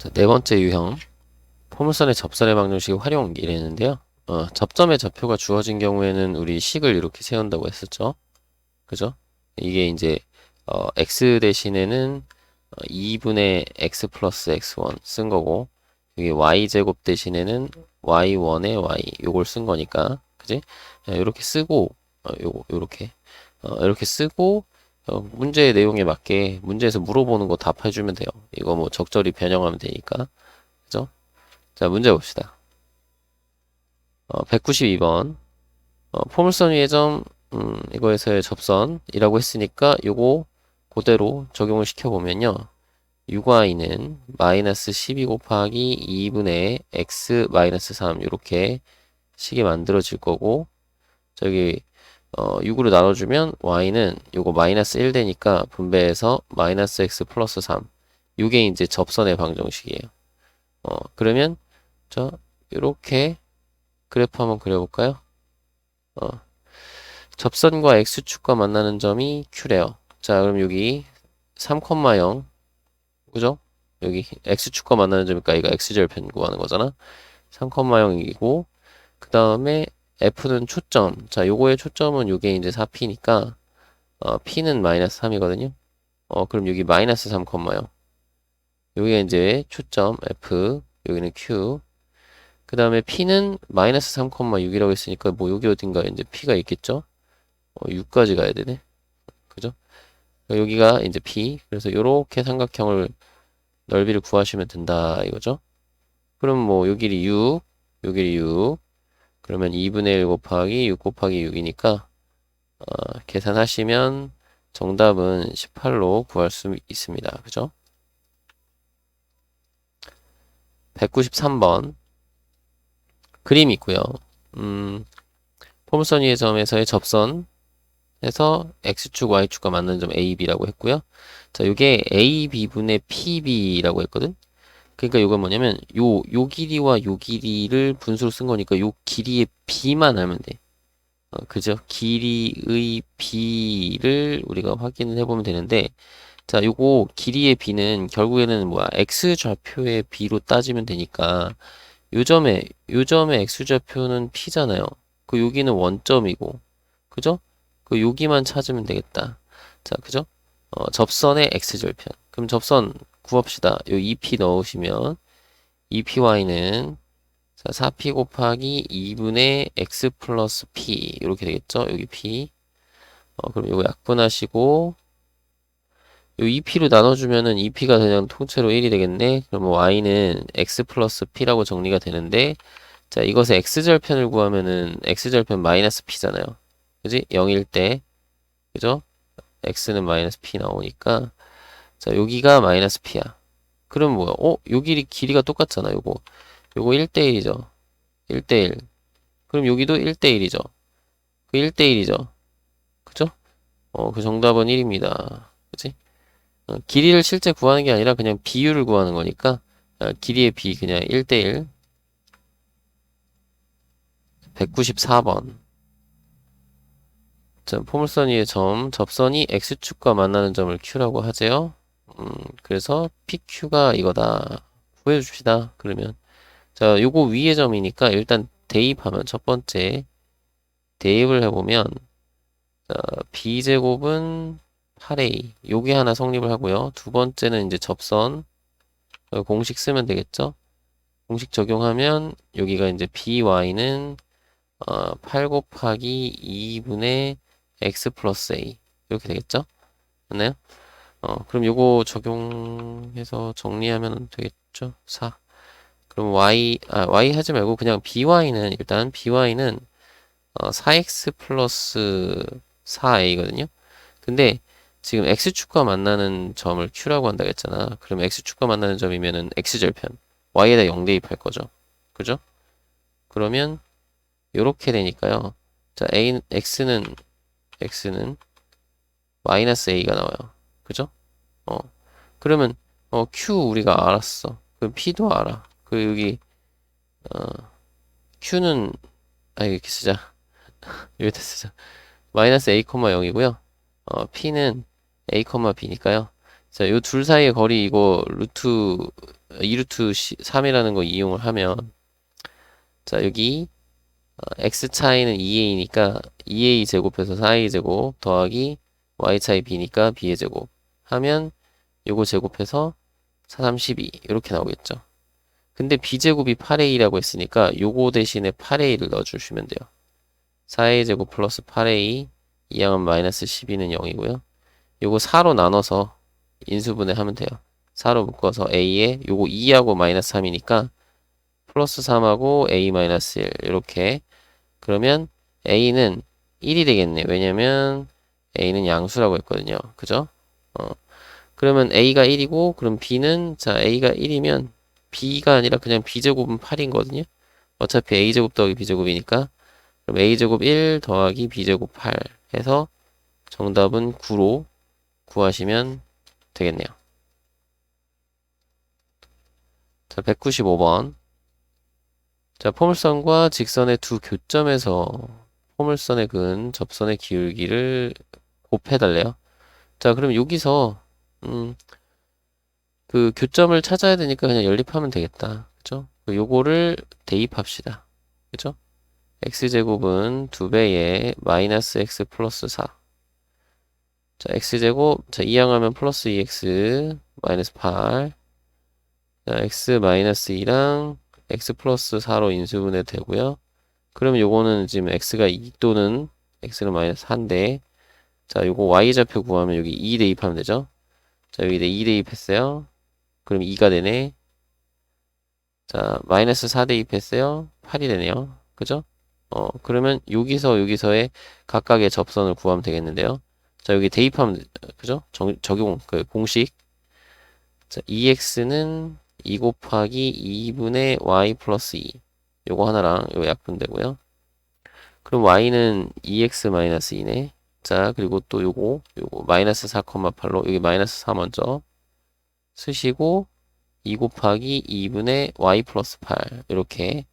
자, 네 번째 유형. 포물선의 접선의 방정식의 활용 이랬는데요. 어, 접점의 좌표가 주어진 경우에는 우리 식을 이렇게 세운다고 했었죠. 그죠? 이게 이제 어, x 대신에는 어, 2분의 x 플러스 x1 쓴 거고 여기 y제곱 대신에는 y1의 y 요걸 쓴 거니까 그지? 자, 요렇게 쓰고 어, 요거 요렇게 어, 이렇게 쓰고 어, 문제의 내용에 맞게 문제에서 물어보는 거 답해주면 돼요. 이거 뭐 적절히 변형하면 되니까. 그죠? 자, 문제 봅시다. 어, 192번. 어, 포물선 위의 점, 음, 이거에서의 접선이라고 했으니까 요거 그대로 적용을 시켜보면요. 6y는 마이너스 12 곱하기 2분의 x 마이너스 3 이렇게 식이 만들어질 거고 저기 어, 6으로 나눠주면 y는 요거 마이너스 1 되니까 분배해서 마이너스 x 플러스 3 요게 이제 접선의 방정식이에요. 어, 그러면 자 요렇게 그래프 한번 그려볼까요? 어, 접선과 x축과 만나는 점이 q래요. 자 그럼 여기 3,0 그죠? 여기 x축과 만나는 점이니까 이거 x절 편 구하는 거잖아. 3,0이고 그 다음에 F는 초점. 자, 요거의 초점은 요게 이제 4P니까, 어, P는 마이너스 3이거든요. 어, 그럼 여기 마이너스 3,0. 여기가 이제 초점 F, 여기는 Q. 그 다음에 P는 마이너스 3,6이라고 했으니까, 뭐 여기 어딘가 이제 P가 있겠죠? 어, 6까지 가야 되네. 그죠? 여기가 이제 P. 그래서 요렇게 삼각형을 넓이를 구하시면 된다, 이거죠? 그럼 뭐, 요 길이 6, 요 길이 6. 그러면 2분의 1 곱하기 6 곱하기 6이니까 어, 계산하시면 정답은 18로 구할 수 있습니다. 그죠? 193번 그림이 있고요. 음, 포물선 위의 점에서의 접선 해서 x축, y축과 맞는 점 AB라고 했고요. 자, 이게 AB분의 PB라고 했거든. 그러니까 이건 뭐냐면 요, 요 길이와 요 길이를 분수로 쓴 거니까 요 길이의 b만 알면 돼. 어, 그죠? 길이의 b를 우리가 확인을 해보면 되는데 자, 요거 길이의 b는 결국에는 뭐야? x 좌표의 b로 따지면 되니까 요 점에 요 점의 x 좌표는 p잖아요. 그 여기는 원점이고 그죠? 그 여기만 찾으면 되겠다. 자, 그죠? 어, 접선의 x절편. 그럼 접선 구합시다. 요 2p 넣으시면 2py는 자, 4p 곱하기 2분의 x 플러스 p 이렇게 되겠죠? 여기 p 어, 그럼 이거 약분하시고 요 2p로 나눠주면은 2p가 그냥 통째로 1이 되겠네. 그럼 y는 x 플러스 p라고 정리가 되는데 자 이것의 x절편을 구하면은 x절편 마이너스 p잖아요. 그지? 0일 때 그죠? x는 마이너스 p 나오니까 자, 여기가 마이너스 p야. 그럼 뭐야? 어? 요 길이, 길이가 똑같잖아, 요거. 요거 1대1이죠. 1대1. 그럼 여기도 1대1이죠. 그 1대1이죠. 그죠? 어, 그 정답은 1입니다. 그지? 어, 길이를 실제 구하는 게 아니라 그냥 비율을 구하는 거니까, 어, 길이의 비 그냥 1대1. 194번. 자, 포물선 위의 점, 접선이 x축과 만나는 점을 q라고 하세요. 음, 그래서 PQ가 이거다. 구해줍시다. 그러면. 자, 요거 위의 점이니까 일단 대입하면 첫 번째 대입을 해보면 자, B제곱은 8A. 요게 하나 성립을 하고요. 두 번째는 이제 접선. 공식 쓰면 되겠죠? 공식 적용하면 여기가 이제 BY는 어, 8 곱하기 2분의 X 플러스 A. 이렇게 되겠죠? 맞나요? 어, 그럼 요거 적용해서 정리하면 되겠죠? 4. 그럼 y, 아, y 하지 말고 그냥 by는, 일단 by는 어, 4x 플러스 4a거든요? 근데 지금 x축과 만나는 점을 q라고 한다 했잖아. 그럼 x축과 만나는 점이면은 x절편. y에다 0 대입할 거죠. 그죠? 그러면 요렇게 되니까요. 자, a, x는, x는 마이너스 a가 나와요. 그죠? 어. 그러면, 어, Q 우리가 알았어. 그 P도 알아. 그 여기, 어, Q는, 아, 이렇게 쓰자. 여기다 쓰자. 마이너스 A, 0이고요. 어, P는 A, B니까요. 자, 요 둘 사이의 거리 이거 루트 2루트 3이라는 거 이용을 하면 자 여기 어, x 차이는 2a니까 2a 제곱해서 4a 제곱 더하기 y 차이 b니까 b의 제곱 하면 요거 제곱해서 4, 3, 12 이렇게 나오겠죠. 근데 b제곱이 8a라고 했으니까 요거 대신에 8a를 넣어주시면 돼요. 4a 제곱 플러스 8a 이항은 마이너스 12는 0이고요. 요거 4로 나눠서 인수분해 하면 돼요. 4로 묶어서 a에 요거 2하고 마이너스 3이니까 플러스 3하고 a 마이너스 1 이렇게 그러면 a는 1이 되겠네. 왜냐면 a는 양수라고 했거든요. 그죠? 어. 그러면 a가 1이고 그럼 b는 자 a가 1이면 b가 아니라 그냥 b제곱은 8인 거든요. 어차피 a제곱 더하기 b제곱이니까 그럼 a제곱 1 더하기 b제곱 8 해서 정답은 9로 구하시면 되겠네요. 자, 195번. 자, 포물선과 직선의 두 교점에서 포물선의 근, 접선의 기울기를 곱해달래요. 자, 그럼 여기서, 음, 그 교점을 찾아야 되니까 그냥 연립하면 되겠다. 그죠? 요거를 대입합시다. 그죠? x제곱은 2배의 마이너스 x 플러스 4. 자, x제곱, 자, 이항하면 플러스 2x, 마이너스 8. 자, x 마이너스 2랑 x 플러스 4로 인수분해 되고요. 그러면 요거는 지금 x가 2 또는 x는 마이너스 4인데, 자, 요거 y좌표 구하면 여기 2 대입하면 되죠? 자, 여기 2 대입했어요. 그럼 2가 되네. 자, 마이너스 4 대입했어요. 8이 되네요. 그죠? 어, 그러면 여기서 여기서의 각각의 접선을 구하면 되겠는데요. 자, 여기 대입하면, 그죠? 정, 적용, 그 공식. 자, 2x는 2 곱하기 2분의 y 플러스 2. 요거 하나랑 요 약분 되고요. 그럼 y는 2x 마이너스 2네. 자, 그리고 또 요거, 요거 마이너스 4,8로 여기 마이너스 4 먼저 쓰시고 2 곱하기 2분의 y 플러스 8 이렇게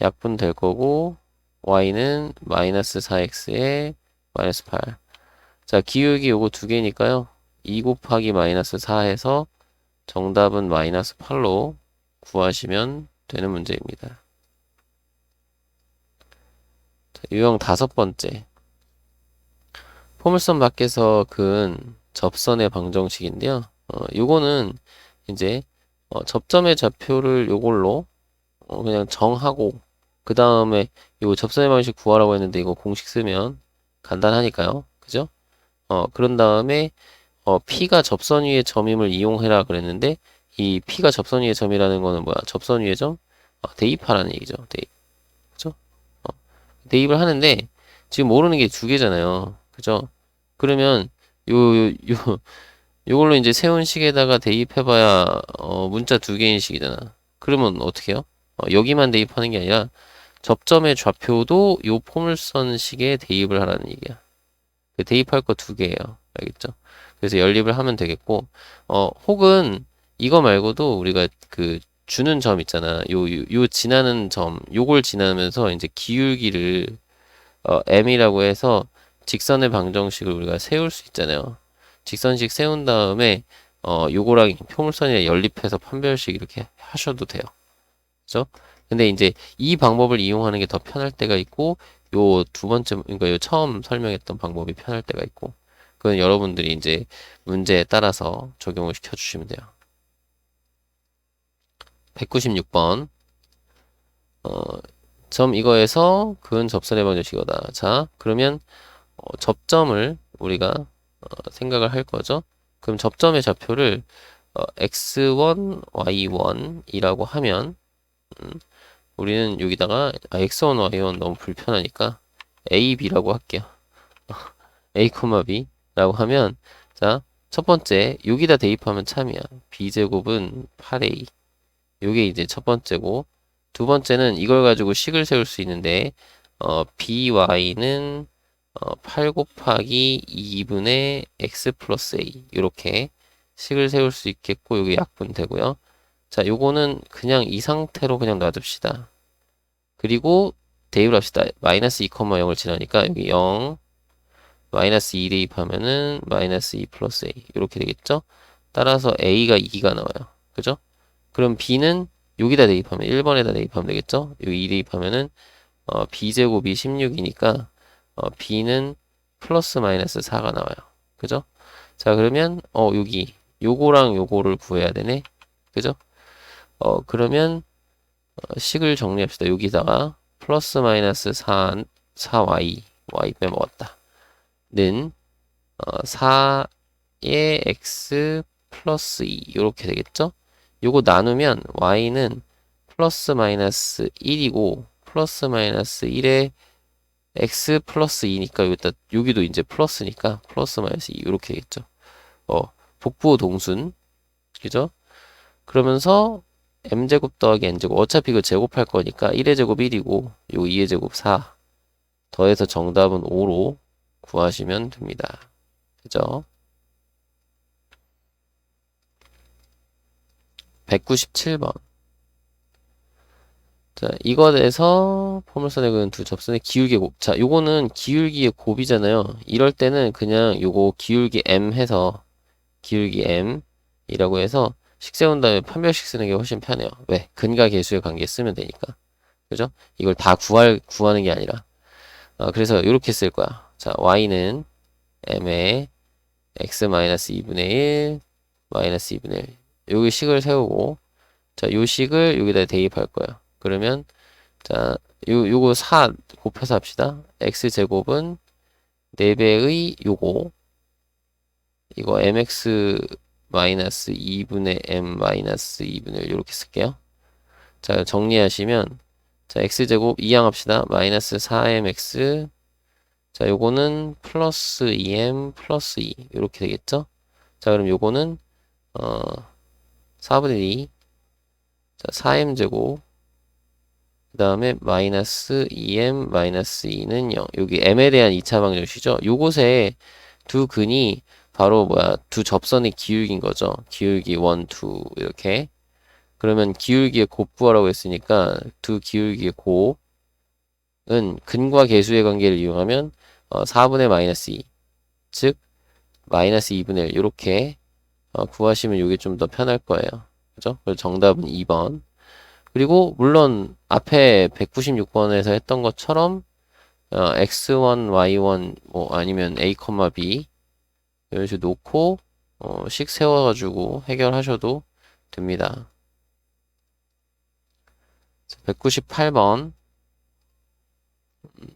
약분 될 거고 y는 마이너스 4x에 마이너스 8. 자, 기울기 요거 두 개니까요. 2 곱하기 마이너스 4 해서 정답은 마이너스 8로 구하시면 되는 문제입니다. 자, 유형 다섯 번째. 포물선 밖에서 근 접선의 방정식인데요. 어, 요거는 이제 어, 접점의 좌표를 요걸로 어, 그냥 정하고 그 다음에 요 접선의 방식 구하라고 했는데 이거 공식 쓰면 간단하니까요. 그죠? 어, 그런 다음에 어, P가 접선 위의 점임을 이용해라 그랬는데 이 P가 접선 위의 점이라는 거는 뭐야? 접선 위의 점? 어, 대입하라는 얘기죠. 대입. 그죠? 어, 대입을 하는데 지금 모르는 게 두 개잖아요. 그죠? 그러면 요, 요, 요, 요걸로 이제 세운 식에다가 대입해봐야 어, 문자 두 개인 식이잖아. 그러면 어떻게 해요? 어, 여기만 대입하는 게 아니라 접점의 좌표도 요 포물선 식에 대입을 하라는 얘기야. 그 대입할 거 두 개예요. 알겠죠? 그래서 연립을 하면 되겠고, 어, 혹은 이거 말고도 우리가 그 주는 점 있잖아. 요, 요, 요 지나는 점, 요걸 지나면서 이제 기울기를 어, m이라고 해서 직선의 방정식을 우리가 세울 수 있잖아요. 직선식 세운 다음에 어, 요거랑 표물선이랑 연립해서 판별식 이렇게 하셔도 돼요. 그죠? 근데 이제 이 방법을 이용하는 게 더 편할 때가 있고 요 두 번째 그러니까 요 처음 설명했던 방법이 편할 때가 있고 그건 여러분들이 이제 문제에 따라서 적용을 시켜 주시면 돼요. 196번 어, 점 이거에서 근 접선의 방정식이다. 자, 그러면 어, 접점을 우리가 어, 생각을 할 거죠. 그럼 접점의 좌표를 어, x1, y1이라고 하면 음, 우리는 여기다가 아, x1, y1 너무 불편하니까 a, b라고 할게요. a, b라고 하면 자, 첫 번째 여기다 대입하면 참이야. b제곱은 8a. 요게 이제 첫 번째고 두 번째는 이걸 가지고 식을 세울 수 있는데 어, by는 어, 8 곱하기 2분의 x 플러스 a 이렇게 식을 세울 수 있겠고 여기 약분 되고요. 자, 요거는 그냥 이 상태로 그냥 놔둡시다. 그리고 대입을 합시다. 마이너스 2,0을 지나니까 여기 0 마이너스 2 대입하면은 마이너스 2 플러스 a 이렇게 되겠죠? 따라서 a가 2가 나와요. 그죠? 그럼 b는 여기다 대입하면 1번에다 대입하면 되겠죠? 여기 2 대입하면은 어, b제곱이 16이니까 어, b는 플러스 마이너스 4가 나와요. 그죠? 자, 그러면 어, 여기 요거랑 요거를 구해야 되네. 그죠? 어, 그러면 어, 식을 정리합시다. 여기다가 플러스 마이너스 4, 4y, y 빼먹었다. 는 어, 4의 x 플러스 2 이렇게 되겠죠? 요거 나누면 y는 플러스 마이너스 1이고 플러스 마이너스 1에 x 플러스 2니까 여기다 여기도 이제 플러스니까 플러스 마이너스 2 이렇게 되겠죠. 어, 복부 동순 그죠? 그러면서 m제곱 더하기 n제곱 어차피 이거 제곱할 거니까 1의 제곱 1이고 요 2의 제곱 4 더해서 정답은 5로 구하시면 됩니다. 그죠? 197번. 자, 이것에서 포물선의 두 접선의 기울기 곱. 자, 요거는 기울기의 곱이잖아요. 이럴 때는 그냥 요거 기울기 m 해서 기울기 m 이라고 해서 식 세운 다음에 판별식 쓰는 게 훨씬 편해요. 왜? 근과 계수의 관계 쓰면 되니까. 그죠? 이걸 다 구할, 구하는 게 아니라. 어, 그래서 이렇게 쓸 거야. 자, y는 m의 x-2분의 1, 마이너스 2분의 1. 여기 식을 세우고, 자, 요 식을 여기다 대입할 거예요. 그러면, 자, 요, 요거 4 곱해서 합시다. x제곱은 4배의 요거, 이거 mx 마이너스 2분의 m 마이너스 2분의 1 이렇게 쓸게요. 자, 정리하시면, 자, x제곱 이항합시다. 마이너스 4mx 자, 요거는 플러스 2m 플러스 2 이렇게 되겠죠? 자, 그럼 요거는 어 4분의 2 자, 4m 제곱 그 다음에 마이너스 2m 마이너스 2는 0 여기 m에 대한 2차 방정식이죠? 요곳에 두 근이 바로 뭐야 두 접선의 기울기인 거죠. 기울기 1, 2 이렇게 그러면 기울기의 곱부하라고 했으니까 두 기울기의 곱은 근과 계수의 관계를 이용하면 어, 4분의 마이너스 2, 즉 마이너스 2분의 1 이렇게 어, 구하시면 이게 좀 더 편할 거예요. 그죠? 그래서 정답은 2번. 그리고 물론 앞에 196번에서 했던 것처럼 어, x1, y1 뭐 아니면 a, b 이런 식으로 놓고 어, 식 세워가지고 해결하셔도 됩니다. 198번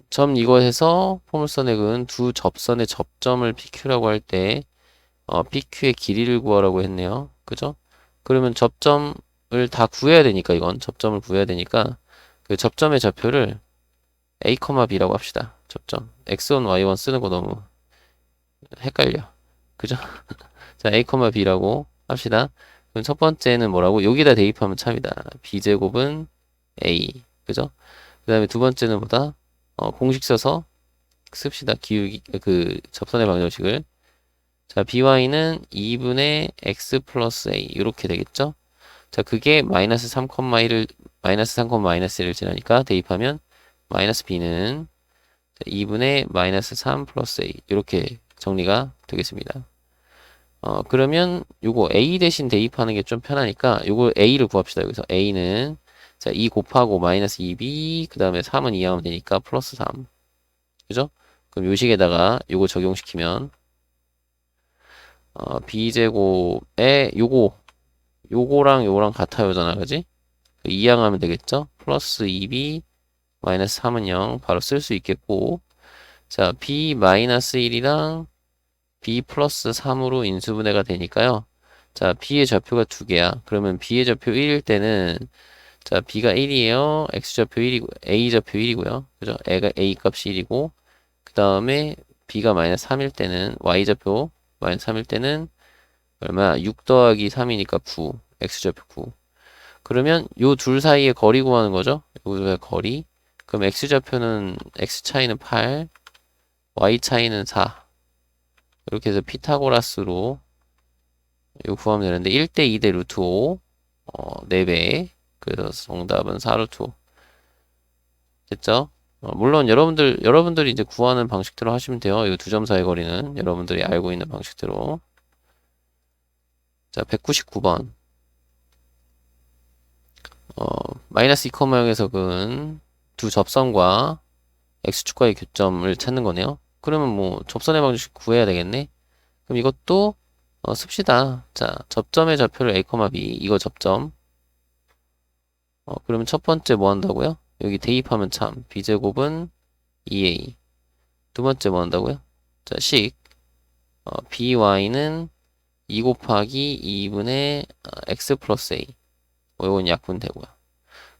점 이것에서 포물선의 그은 두 접선의 접점을 PQ라고 할 때 어, PQ의 길이를 구하라고 했네요. 그죠? 그러면 접점을 다 구해야 되니까 이건 접점을 구해야 되니까 그 접점의 좌표를 A, B라고 합시다. 접점 X1, Y1 쓰는 거 너무 헷갈려. 그죠? 자, A, B라고 합시다. 그럼 첫 번째는 뭐라고? 여기다 대입하면 참이다. B제곱은 A. 그죠? 그 다음에 두 번째는 뭐다? 어, 공식 써서 씁시다. 기울기, 그, 접선의 방정식을. 자, by는 2분의 x 플러스 a. 이렇게 되겠죠? 자, 그게 마이너스 3,1을, 마이너스 3, 마이너스 1을 지나니까 대입하면 마이너스 b는 2분의 마이너스 3 플러스 a. 이렇게 정리가 되겠습니다. 어, 그러면 요거 a 대신 대입하는 게 좀 편하니까 요거 a를 구합시다. 여기서 a는 자, 2 곱하고 마이너스 2b, 그 다음에 3은 이해하면 되니까 플러스 3. 그죠? 그럼 요식에다가 요거 적용시키면, 어, b제곱에 요거, 요거랑 요거랑 같아요잖아. 그지? 그 이항하면 되겠죠? 플러스 2b, 마이너스 3은 0. 바로 쓸 수 있겠고, 자, b 마이너스 1이랑 b 플러스 3으로 인수분해가 되니까요. 자, b의 좌표가 두 개야. 그러면 b의 좌표 1일 때는 자, b가 1이에요. x좌표 1이고, a좌표 1이고요. 그죠? a가 a 값이 1이고, 그 다음에 b가 마이너스 3일 때는, y좌표 마이너스 3일 때는, 얼마? 6 더하기 3이니까 9. x좌표 9. 그러면 요 둘 사이의 거리 구하는 거죠? 요의 거리. 그럼 x좌표는, x 차이는 8, y 차이는 4. 이렇게 해서 피타고라스로 요 구하면 되는데, 1대 2대 루트 5, 어, 4배. 그래서 정답은 4 루트 됐죠? 어, 물론 여러분들 여러분들이 이제 구하는 방식대로 하시면 돼요. 이 두 점 사이 거리는 여러분들이 알고 있는 방식대로. 자, 199번. 마이너스 2,0에서 그은 두 접선과 x축과의 교점을 찾는 거네요. 그러면 뭐 접선의 방정식 구해야 되겠네. 그럼 이것도 어, 씁시다. 자, 접점의 좌표를 a, b 이거 접점. 어, 그러면 첫 번째 뭐 한다고요? 여기 대입하면 참 b제곱은 2a. 두 번째 뭐 한다고요? 자, 식 어, by는 2 곱하기 2분의 어, x 플러스 a. 뭐 이건 약분 되고요.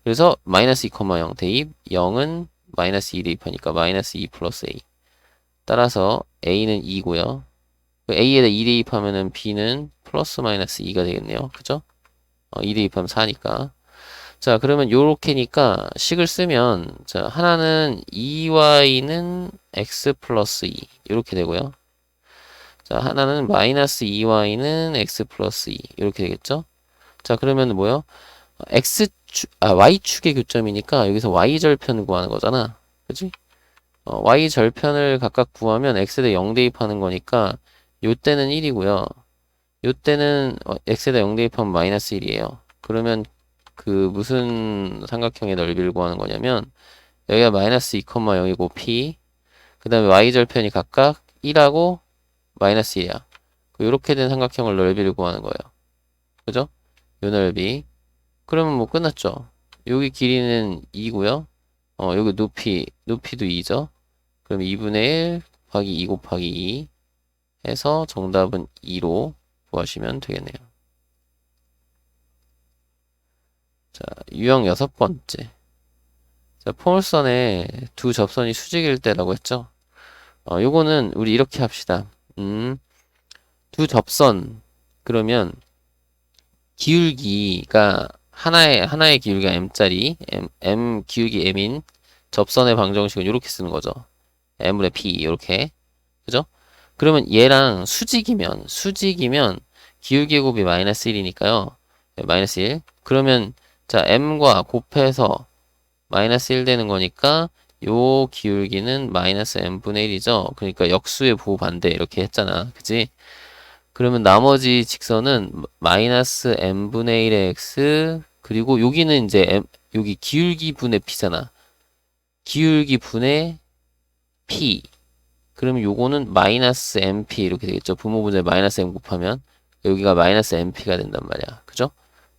그래서 마이너스 2,0 대입 0은 마이너스 2 대입하니까 마이너스 2 플러스 a. 따라서 a는 2고요. a에다 2 대입하면은 b는 플러스 마이너스 2가 되겠네요. 그죠? 어, 2 대입하면 4니까. 자, 그러면 요렇게니까 식을 쓰면 자, 하나는 2y는 x 플러스 2 이렇게 되고요. 자, 하나는 마이너스 2y는 x 플러스 2 이렇게 되겠죠? 자, 그러면 뭐요? x축, 아, y축의 교점이니까 여기서 y절편 구하는 거잖아. 그지? 어, y절편을 각각 구하면 x에다 0 대입하는 거니까 요 때는 1이고요. 요 때는 어, x에다 0 대입하면 마이너스 1이에요. 그러면 그 무슨 삼각형의 넓이를 구하는 거냐면 여기가 마이너스 2,0이고 p 그 다음에 y절편이 각각 1하고 마이너스 1이야. 이렇게 된 삼각형을 넓이를 구하는 거예요. 그죠? 요 넓이. 그러면 뭐 끝났죠. 여기 길이는 2고요. 어, 여기 높이, 높이도 2죠. 그럼 2분의 1 곱하기 2 곱하기 2 해서 정답은 2로 구하시면 되겠네요. 자, 유형 여섯 번째. 자, 포물선에 두 접선이 수직일 때라고 했죠. 어, 요거는 우리 이렇게 합시다. 음, 두 접선, 그러면 기울기가 하나의, 하나의 기울기가 m짜리, m, m 기울기 m인 접선의 방정식은 이렇게 쓰는 거죠. m분의 p, 이렇게. 그죠? 그러면 얘랑 수직이면, 수직이면 기울기 곱이 마이너스 1이니까요. 마이너스 1. 그러면 자, m과 곱해서 마이너스 1 되는 거니까 요 기울기는 마이너스 m분의 1이죠. 그러니까 역수의 부호반대 이렇게 했잖아. 그지? 그러면 나머지 직선은 마이너스 m분의 1의 x 그리고 여기는 이제 m, 여기 기울기 분의 p잖아. 기울기 분의 p 그러면 요거는 마이너스 mp 이렇게 되겠죠. 부모분의 마이너스 m 곱하면 여기가 마이너스 mp가 된단 말이야. 그죠?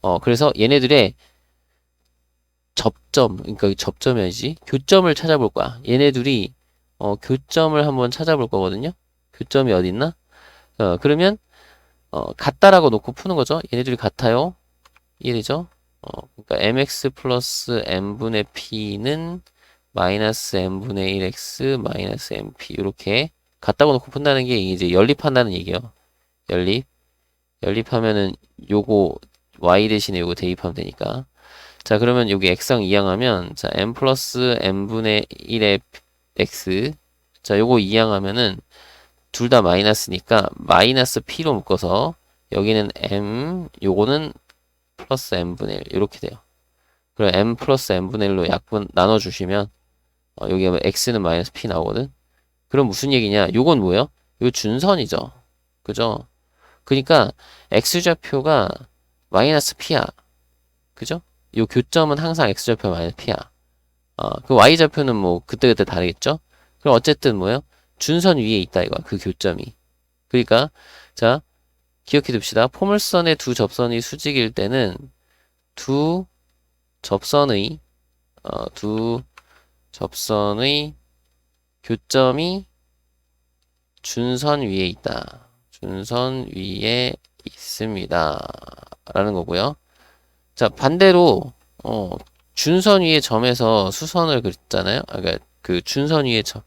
어, 그래서 얘네들의 접점, 그러니까 접점이 아니지. 교점을 찾아볼 거야. 얘네 둘이, 어, 교점을 한번 찾아볼 거거든요. 교점이 어디 있나? 어, 그러면, 어, 같다라고 놓고 푸는 거죠. 얘네 둘이 같아요. 이해되죠? 어, 그러니까 mx 플러스 m분의 p는 마이너스 m분의 1x 마이너스 mp 이렇게 같다고 놓고 푼다는 게 이제 연립한다는 얘기예요. 연립. 연립하면은 요거 y 대신에 요거 대입하면 되니까. 자, 그러면 여기 x랑 이항하면, 자, m 플러스 m분의 1의 x. 자, 요거 이항하면은, 둘 다 마이너스니까, 마이너스 p로 묶어서, 여기는 m, 요거는 플러스 m분의 1. 이렇게 돼요. 그럼 m 플러스 m분의 1로 약분 나눠주시면, 어, 여기 x는 마이너스 p 나오거든? 그럼 무슨 얘기냐? 요건 뭐예요? 요 준선이죠. 그죠? 그니까, x좌표가 마이너스 p야. 그죠? 요 교점은 항상 x좌표 마이너스 p야. 어, 그 y좌표는 뭐 그때그때 다르겠죠? 그럼 어쨌든 뭐요? 준선 위에 있다 이거 그 교점이. 그러니까 자 기억해 둡시다. 포물선의 두 접선이 수직일 때는 두 접선의 어, 두 접선의 교점이 준선 위에 있다. 준선 위에 있습니다. 라는 거고요. 자, 반대로, 어, 준선 위의 점에서 수선을 그렸잖아요. 아, 그러니까 그 준선 위의 점,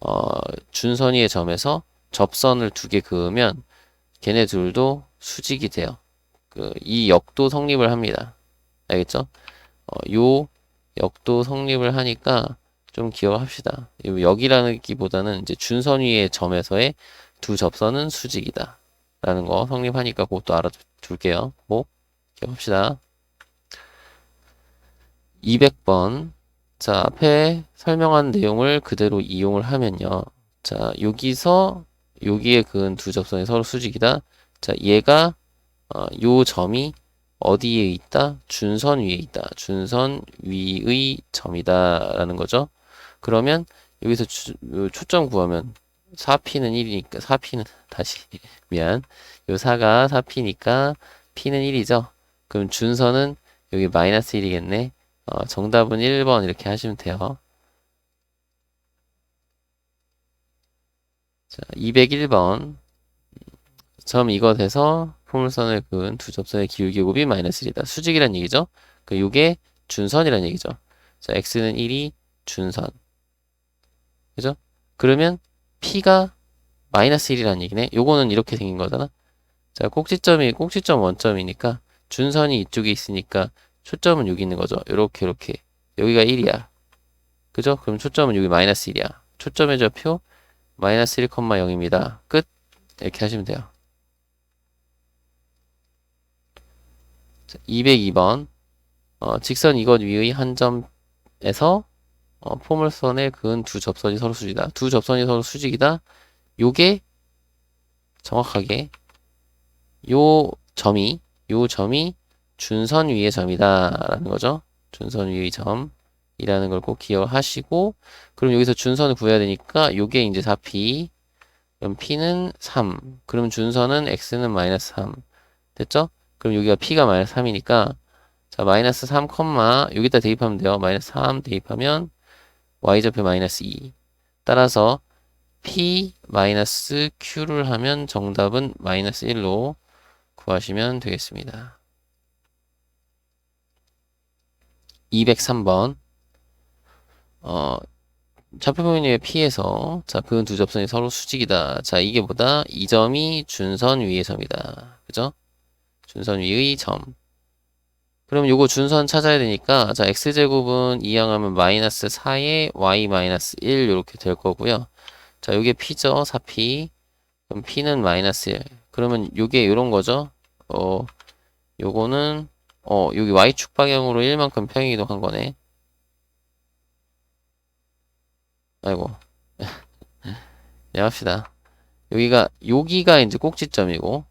어, 준선 위의 점에서 접선을 두 개 그으면 걔네 둘도 수직이 돼요. 그, 이 역도 성립을 합니다. 알겠죠? 어, 요 역도 성립을 하니까 좀 기억합시다. 역이라는 기보다는 이제 준선 위의 점에서의 두 접선은 수직이다. 라는 거 성립하니까 그것도 알아둘게요. 뭐? 기억합시다. 200번. 자, 앞에 설명한 내용을 그대로 이용을 하면요. 자, 여기서 여기에 그은 두 접선이 서로 수직이다. 자, 얘가 어, 요 점이 어디에 있다? 준선 위에 있다. 준선 위의 점이다. 라는 거죠. 그러면 여기서 주- 요 초점 구하면 4p는 1이니까 4p는 다시 미안. 요 4가 4p니까 p는 1이죠. 그럼 준선은 여기 마이너스 1이겠네. 어, 정답은 1번 이렇게 하시면 돼요. 자, 201번. 점 이것에서 포물선을 그은 두 접선의 기울기 곱이 마이너스 1이다. 수직이란 얘기죠. 그 요게 준선이란 얘기죠. 자, x는 1이 준선. 그죠? 그러면 p가 마이너스 1이란 얘기네. 요거는 이렇게 생긴 거잖아. 자, 꼭지점이 꼭지점 원점이니까 준선이 이쪽에 있으니까 초점은 여기 있는 거죠. 요렇게 요렇게. 여기가 1이야. 그죠? 그럼 초점은 여기 마이너스 1이야. 초점의 좌표 마이너스 1,0입니다. 끝. 이렇게 하시면 돼요. 자, 202번. 어, 직선 이것 위의 한 점에서 어, 포물선에 그은 두 접선이 서로 수직이다. 두 접선이 서로 수직이다. 요게 정확하게 요 점이 요 점이 준선 위의 점이다 라는 거죠. 준선 위의 점이라는 걸 꼭 기억하시고 그럼 여기서 준선을 구해야 되니까 요게 이제 4p 그럼 p는 3 그럼 준선은 x는 마이너스 3 됐죠? 그럼 여기가 p가 마이너스 3이니까 자 마이너스 3 컴마 여기다 대입하면 돼요. 마이너스 3 대입하면 y좌표 마이너스 2 따라서 p 마이너스 q를 하면 정답은 마이너스 1로 구하시면 되겠습니다. 203번 어, 좌표평면의 P에서 자, 그은 두 접선이 서로 수직이다. 자, 이게 뭐다? 이 점이 준선 위의 점이다. 그죠? 준선 위의 점. 그럼 요거 준선 찾아야 되니까 자, x제곱은 이항하면 마이너스 4에 y 마이너스 1 이렇게 될 거고요. 자, 요게 P죠? 4P. 그럼 P는 마이너스 1. 그러면 요게 요런 거죠? 어, 요거는 어, 여기 y축 방향으로 1만큼 평행 이동한 거네. 아이고. 네, 합시다. 여기가, 여기가 이제 꼭지점이고,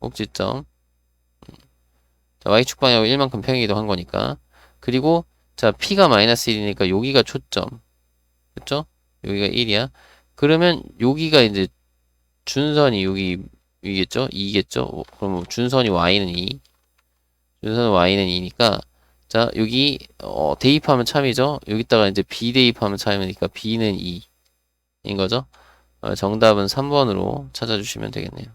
꼭지점. 자, y축 방향으로 1만큼 평행 이동한 거니까. 그리고, 자, p가 마이너스 1이니까 여기가 초점. 그쵸? 여기가 1이야. 그러면 여기가 이제 준선이 여기, 이겠죠? 2겠죠? 그러면 준선이 y는 2. 준선은 y는 2니까 자 여기 어, 대입하면 참이죠. 여기다가 이제 b 대입하면 참이니까 b는 2인 거죠. 어, 정답은 3번으로 찾아주시면 되겠네요